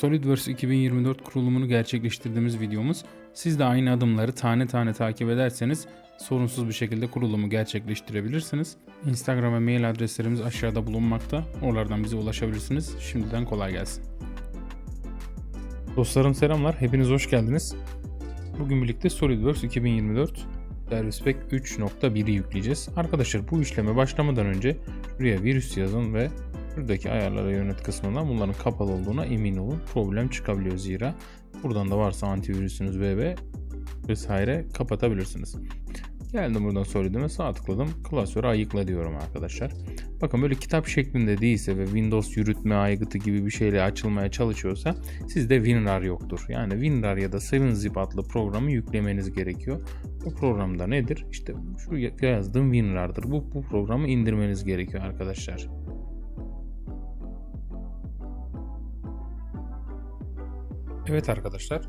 SolidWorks 2024 kurulumunu gerçekleştirdiğimiz videomuz. Siz de aynı adımları tane tane takip ederseniz sorunsuz bir şekilde kurulumu gerçekleştirebilirsiniz. Instagram ve mail adreslerimiz aşağıda bulunmakta. Oralardan bize ulaşabilirsiniz. Şimdiden kolay gelsin. Dostlarım selamlar. Hepiniz hoş geldiniz. Bugün birlikte SolidWorks 2024 Service Pack 3.1'i yükleyeceğiz. Arkadaşlar bu işleme başlamadan önce şuraya virüs yazın ve Şuradaki ayarlara yönet kısmından bunların kapalı olduğuna emin olun. Problem çıkabiliyor zira. Buradan da varsa antivirüsünüz VB vesaire kapatabilirsiniz. Geldim buradan Solid'ime sağ tıkladım. Klasörü ayıkla diyorum arkadaşlar. Bakın böyle kitap şeklinde değilse ve Windows yürütme aygıtı gibi bir şeyle açılmaya çalışıyorsa sizde WinRAR yoktur. Yani WinRAR ya da 7zip adlı programı yüklemeniz gerekiyor. Bu programda nedir? İşte şu yazdığım WinRAR'dır. Bu, bu programı indirmeniz gerekiyor arkadaşlar. Evet arkadaşlar.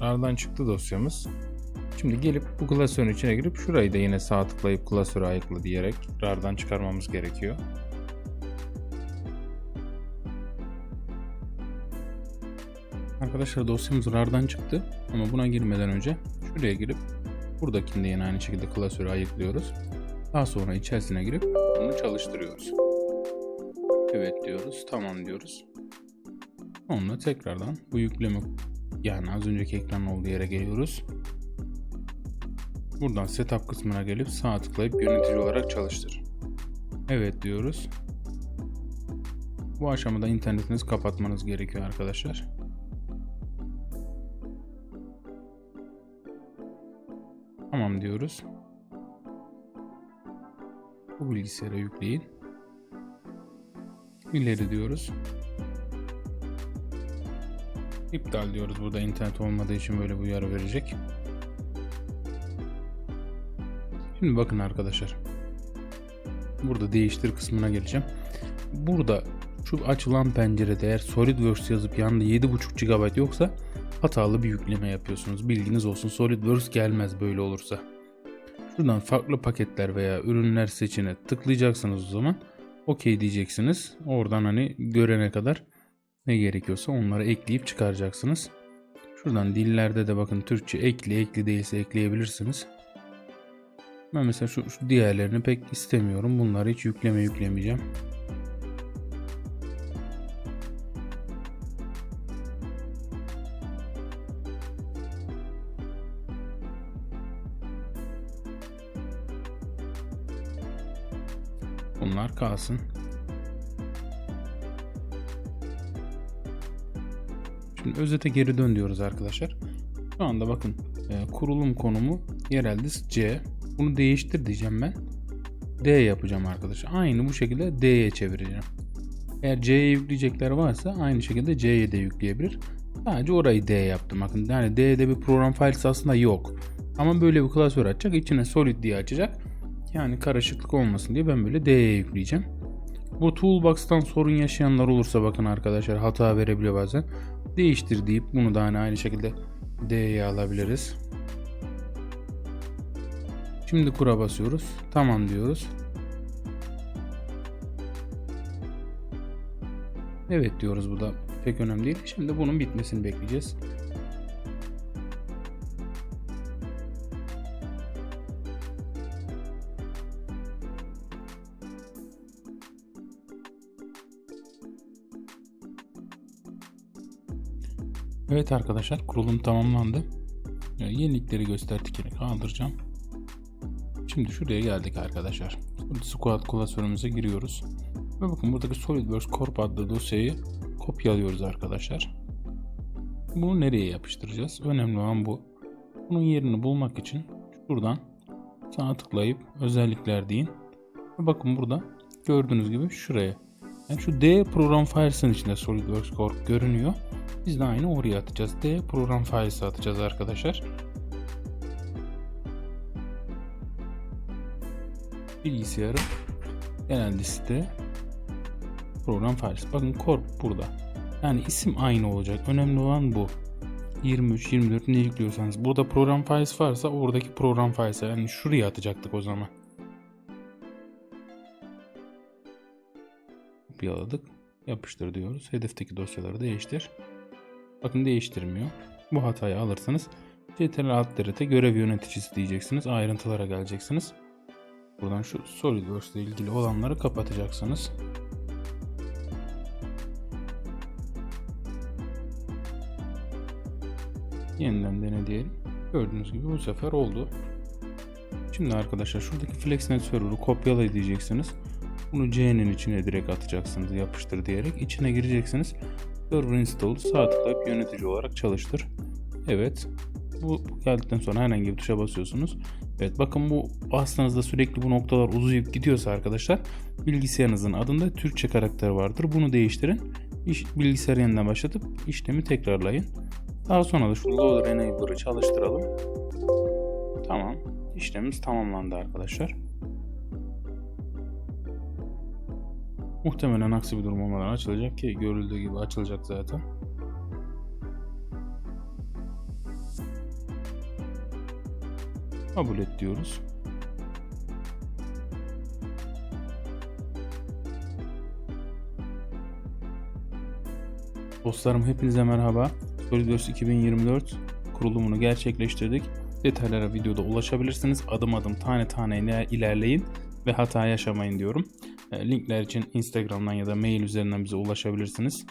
RAR'dan çıktı dosyamız. Şimdi gelip bu klasörün içine girip şurayı da yine sağ tıklayıp klasörü ayıkla diyerek RAR'dan çıkarmamız gerekiyor. Arkadaşlar dosyamız RAR'dan çıktı ama buna girmeden önce şuraya girip buradakinde yine aynı şekilde klasörü ayıklıyoruz. Daha sonra içerisine girip bunu çalıştırıyoruz. Evet diyoruz, tamam diyoruz. Onunla tekrardan bu yükleme yani az önceki ekranın olduğu yere geliyoruz. Buradan setup kısmına gelip sağ tıklayıp yönetici olarak çalıştır. Evet diyoruz. Bu aşamada internetinizi kapatmanız gerekiyor arkadaşlar. Tamam diyoruz. Bu bilgisayara yükleyin. İleri diyoruz. İptal diyoruz burada internet olmadığı için böyle bir uyarı verecek. Şimdi bakın arkadaşlar. Burada değiştir kısmına geleceğim. Burada şu açılan pencerede eğer SolidWorks yazıp yanında 7.5 GB yoksa hatalı bir yükleme yapıyorsunuz. Bilginiz olsun SolidWorks gelmez böyle olursa. Şuradan farklı paketler veya ürünler seçine tıklayacaksınız o zaman. OK diyeceksiniz. Oradan hani görene kadar ne gerekiyorsa onları ekleyip çıkaracaksınız. Şuradan dillerde de bakın Türkçe ekli ekli değilse ekleyebilirsiniz. Ben mesela şu, şu diğerlerini pek istemiyorum. Bunları hiç yükleme yüklemeyeceğim. Bunlar kalsın. Şimdi özete geri dön diyoruz arkadaşlar. Şu anda bakın e, kurulum konumu yerel disk C. Bunu değiştir diyeceğim ben. D yapacağım arkadaşlar. Aynı bu şekilde D'ye çevireceğim. Eğer C'ye yükleyecekler varsa aynı şekilde C'ye de yükleyebilir. Sadece orayı D yaptım. Bakın yani D'de bir program filesi aslında yok. Ama böyle bir klasör açacak. içine solid diye açacak. Yani karışıklık olmasın diye ben böyle D'ye yükleyeceğim. Bu toolbox'tan sorun yaşayanlar olursa bakın arkadaşlar hata verebiliyor bazen. Değiştir deyip bunu da hani aynı şekilde D'ye alabiliriz. Şimdi kura basıyoruz. Tamam diyoruz. Evet diyoruz bu da pek önemli değil. Şimdi bunun bitmesini bekleyeceğiz. Evet arkadaşlar kurulum tamamlandı. Yani yenilikleri gösterdikleri kaldıracağım. Şimdi şuraya geldik arkadaşlar. Şimdi Squad klasörümüze giriyoruz. Ve bakın buradaki SolidWorks Corp adlı dosyayı kopyalıyoruz arkadaşlar. Bunu nereye yapıştıracağız? Önemli olan bu. Bunun yerini bulmak için şuradan sağ tıklayıp özellikler deyin. Ve bakın burada gördüğünüz gibi şuraya. Yani şu D program files'ın içinde SolidWorks Corp görünüyor. Biz de aynı oraya atacağız. D program files'ı atacağız arkadaşlar. Bilgisayarın genel liste program files. Bakın corp burada. Yani isim aynı olacak. Önemli olan bu. 23, 24 ne yüklüyorsanız. Burada program files varsa oradaki program files'a yani şuraya atacaktık o zaman. Kopyaladık. Yapıştır diyoruz. Hedefteki dosyaları değiştir. Bakın değiştirmiyor. Bu hatayı alırsanız CTRL Alt Delete görev yöneticisi diyeceksiniz. Ayrıntılara geleceksiniz. Buradan şu SolidWorks ile ilgili olanları kapatacaksınız. Yeniden dene diyelim. Gördüğünüz gibi bu sefer oldu. Şimdi arkadaşlar şuradaki FlexNet server'ı kopyala diyeceksiniz. Bunu C'nin içine direkt atacaksınız yapıştır diyerek. içine gireceksiniz. Server install sağ tıklayıp yönetici olarak çalıştır. Evet. Bu geldikten sonra herhangi bir tuşa basıyorsunuz. Evet bakın bu bastığınızda sürekli bu noktalar uzayıp gidiyorsa arkadaşlar bilgisayarınızın adında Türkçe karakter vardır. Bunu değiştirin. İş, bilgisayarı yeniden başlatıp işlemi tekrarlayın. Daha sonra da şu loader enabler'ı çalıştıralım. Tamam. İşlemimiz tamamlandı arkadaşlar. Muhtemelen aksi bir durum olmadan açılacak ki görüldüğü gibi açılacak zaten. Kabul et diyoruz. Dostlarım hepinize merhaba. SolidWorks 2024 kurulumunu gerçekleştirdik. Detaylara videoda ulaşabilirsiniz. Adım adım tane tane ilerleyin ve hata yaşamayın diyorum. E, Linkler için Instagram'dan ya da mail üzerinden bize ulaşabilirsiniz.